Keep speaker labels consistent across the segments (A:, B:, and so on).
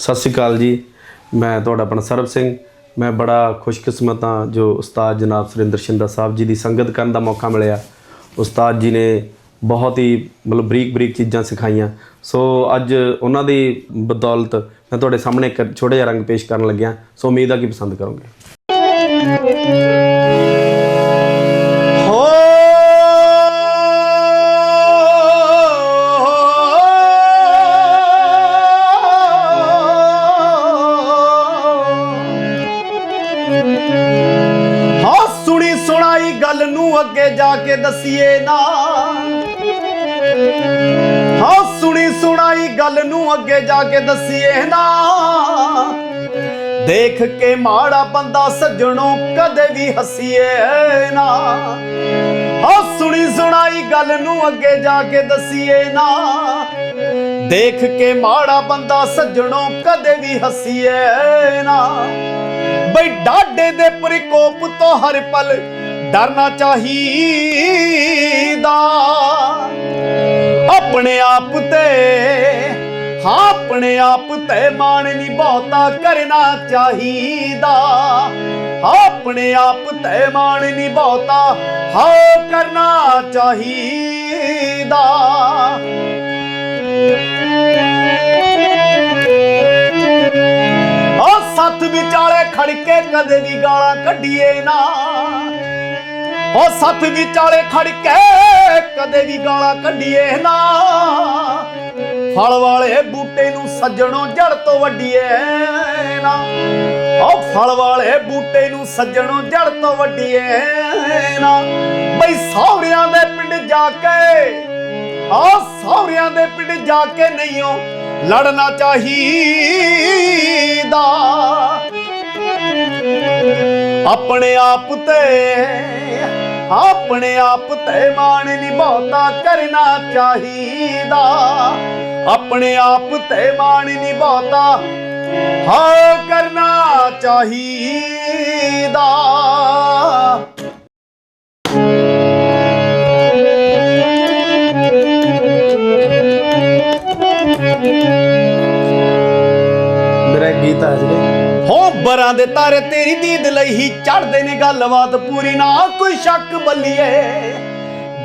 A: ਸਤਿ ਸ਼੍ਰੀ ਅਕਾਲ ਜੀ। ਮੈਂ ਤੁਹਾਡਾ ਆਪਣਾ ਸਰਬ ਸਿੰਘ। ਮੈਂ ਬੜਾ ਖੁਸ਼ਕਿਸਮਤ ਹਾਂ ਜੋ ਉਸਤਾਦ ਜਨਾਬ ਸੁਰਿੰਦਰ ਸ਼ਿੰਦਾ ਸਾਹਿਬ ਜੀ ਦੀ ਸੰਗਤ ਕਰਨ ਦਾ ਮੌਕਾ ਮਿਲਿਆ। ਉਸਤਾਦ ਜੀ ਨੇ ਬਹੁਤ ਹੀ ਮਤਲਬ ਬਰੀਕ ਬਰੀਕ ਚੀਜ਼ਾਂ ਸਿਖਾਈਆਂ। ਸੋ ਅੱਜ ਉਹਨਾਂ ਦੀ ਬਦੌਲਤ ਮੈਂ ਤੁਹਾਡੇ ਸਾਹਮਣੇ ਇੱਕ ਛੋਟਾ ਜਿਹਾ ਰੰਗ ਪੇਸ਼ ਕਰਨ ਲੱਗਿਆ। ਸੋ ਉਮੀਦ ਆ ਕਿ ਪਸੰਦ ਕਰੋਗੇ।
B: ਸੁਣੀ ਗੱਲ ਨੂੰ ਅੱਗੇ ਜਾ ਕੇ ਦਸੀਏ ਨਾ। ਹਾਂ, ਸੁਣੀ ਸੁਣਾਈ ਗੱਲ ਨੂੰ ਅੱਗੇ ਜਾ ਕੇ ਦਸੀਏ ਨਾ। ਦੇਖ ਕੇ ਮਾੜਾ ਬੰਦਾ ਸੱਜਣੋਂ ਕਦੇ ਵੀ ਹੱਸੀਏ ਨਾ। ਹਾਂ, ਸੁਣੀ ਸੁਣਾਈ ਗੱਲ ਨੂੰ ਅੱਗੇ ਜਾ ਕੇ ਦਸੀਏ ਨਾ। ਦੇਖ ਕੇ ਮਾੜਾ ਬੰਦਾ ਸੱਜਣੋਂ ਕਦੇ ਵੀ ਹਸੀਏ ਨਾ। ਬਈ ਡਾਡੇ ਦੇ ਪ੍ਰਕੋਪ ਤੋਂ ਹਰ ਪਲ ਡਰਨਾ ਚਾਹੀਦਾ। ਆਪਣੇ ਆਪ ਤੇ, ਹਾਂ, ਆਪਣੇ ਆਪ ਤੇ ਮਾਣ ਨਹੀਂ ਬਹੁਤਾ ਕਰਨਾ ਚਾਹੀਦਾ। ਹਾਂ, ਆਪਣੇ ਆਪ ਤੇ ਮਾਣ ਨਹੀਂ ਬਹੁਤਾ ਹਾਂ ਕਰਨਾ ਚਾਹੀਦਾ। ਆ ਸੱਤ ਵਿਚਾਲੇ ਖੜ ਕੇ ਕਦੇ ਵੀ ਗਾਲਾਂ ਕੱਢੀਏ ਨਾ। ਉਹ ਸੱਤ ਵਿਚਾਲੇ ਖੜ ਕੇ ਕਦੇ ਵੀ ਗਾਲਾਂ ਕੱਢੀਏ ਨਾ। ਫਲ ਵਾਲੇ ਬੂਟੇ ਨੂੰ ਸੱਜਣੋਂ ਜੜ ਤੋਂ ਵੱਡੀਏ ਨਾ। ਉਹ ਫਲ ਵਾਲੇ ਬੂਟੇ ਨੂੰ ਸੱਜਣੋਂ ਜੜ ਤੋਂ ਵੱਡੀਏ ਨਾ। ਬਈ ਸੌਰਿਆਂ ਦੇ ਪਿੰਡ ਜਾ ਕੇ ਆ ਸੌਰਿਆਂ ਦੇ ਪਿੰਡ ਜਾ ਕੇ ਨਹੀਂਓ ਲੜਨਾ ਚਾਹੀਦਾ। ਆਪਣੇ ਆਪ ਤੇ ਆਪਣੇ ਆਪ ਤੇ ਮਾਣ ਨਹੀਂ ਕਰਨਾ ਚਾਹੀਦਾ। ਆਪਣੇ ਆਪ ਤੇ ਮਾਣ ਨਹੀਂ ਹਾਂ ਕਰਨਾ ਚਾਹੀਦਾ।
A: ਮੇਰਾ ਗੀਤ ਹੈ ਜਿਹੜੇ
B: ਹੋ ਬਰਾਂ ਦੇ ਤਾਰੇ ਤੇਰੀ ਦੀਦ ਲਈ ਹੀ ਚੜਦੇ ਨੇ ਗੱਲਬਾਤ, ਪੂਰੀ ਨਾ ਕੋਈ ਸ਼ੱਕ ਬੱਲੀਏ।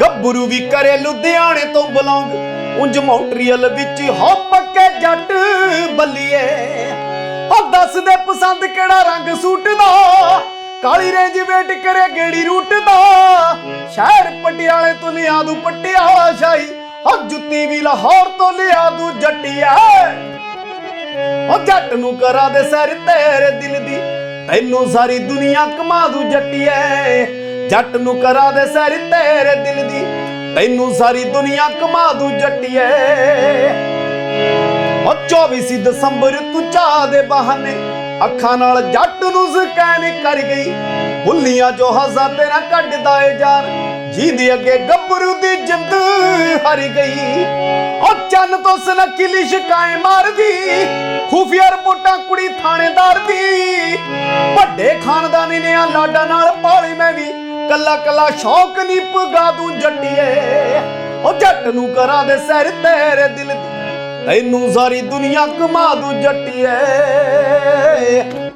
B: ਗੱਭਰੂ ਵੀ ਕਰੇ ਲੁਧਿਆਣੇ ਤੋਂ ਬਲੌਂਗ, ਉਂਝ ਮੌਂਟਰੀਅਲ ਵਿੱਚ ਹੋ ਪੱਕੇ ਜੱਟ ਬੱਲੀਏ। ਹੋ ਦੱਸ ਦੇ ਪਸੰਦ ਕਿਹੜਾ ਰੰਗ ਸੂਟ ਦਾ ਕਾਲੀ ਰੇਂਜ ਵੇਟ ਕਰੇ ਗੇੜੀ ਰੂਟ ਦਾ ਸ਼ਹਿਰ ਪਟਿਆਲੇ ਤੋਂ ਲਿਆ ਦੂ ਪਟਿਆਲਾ ਸ਼ਾਹੀ ਹੋ ਜੁੱਤੀ ਵੀ ਲਾਹੌਰ ਤੋਂ ਲਿਆ ਦੂ ਨੂੰ ਕਰਾ ਦੇ ਸਰ ਤੇਰੇ ਦਿਲ ਦੀ। ਤੈਨੂੰ ਸਾਰੀ ਦੁਨੀਆ ਕਮਾ ਦੂ ਜੱਟੀਏ। ਜੱਟ ਨੂੰ ਕਰਾ ਦੇ ਸਰ ਤੇਰੇ ਦਿਲ ਦੀ। ਤੈਨੂੰ ਸਾਰੀ ਦੁਨੀਆ ਕਮਾ ਦੂ ਜੱਟੀਏ। ਉਹ 24 ਦਸੰਬਰ ਤੂੰ ਚਾਹ ਦੇ ਬਹਾਨੇ, ਅੱਖਾਂ ਨਾਲ ਜੱਟ ਨੂੰ ਸਕੈਨ ਕਰ ਗਈ। ਭੁੱਲੀਆਂ ਜੋ ਹਜ਼ਾ ਤੇਰਾ ਕੱਢਦਾ ਏ ਜਾਨ ਜਿਹਦੇ ਅੱਗੇ ਗੱਭਰੂ ਦੀ ਜਿੰਦ ਹਰ ਗਈ। ਉਹ ਚੰਨ ਤੋਂ ਸਨੱਕੀ ਲਿਸ਼ਕਾਏ ਮਾਰਦੀ, ਖੂਫੀਆ ਰਿਪੋਰਟਾਂ ਕੁੜੀ ਥਾਣੇਦਾਰ ਦੀ। ਵੱਡੇ ਖਾਨਦਾਨੀ ਨੇ ਆ ਲਾਡਾ ਨਾਲ ਪਾਲੀ ਮੈਂ ਵੀ, ਕੱਲਾ ਕੱਲਾ ਸ਼ੌਕ ਨਹੀਂ ਪਗਾ ਦੂੰ ਜੱਟੀਏ। ਉਹ ਜੱਟ ਨੂੰ ਕਰਾ ਦੇ ਸਿਰ ਤੇਰੇ ਦਿਲ ਦੀ, ਤੈਨੂੰ ਸਾਰੀ ਦੁਨੀਆ ਕਮਾ ਦੂ ਜੱਟੀਏ।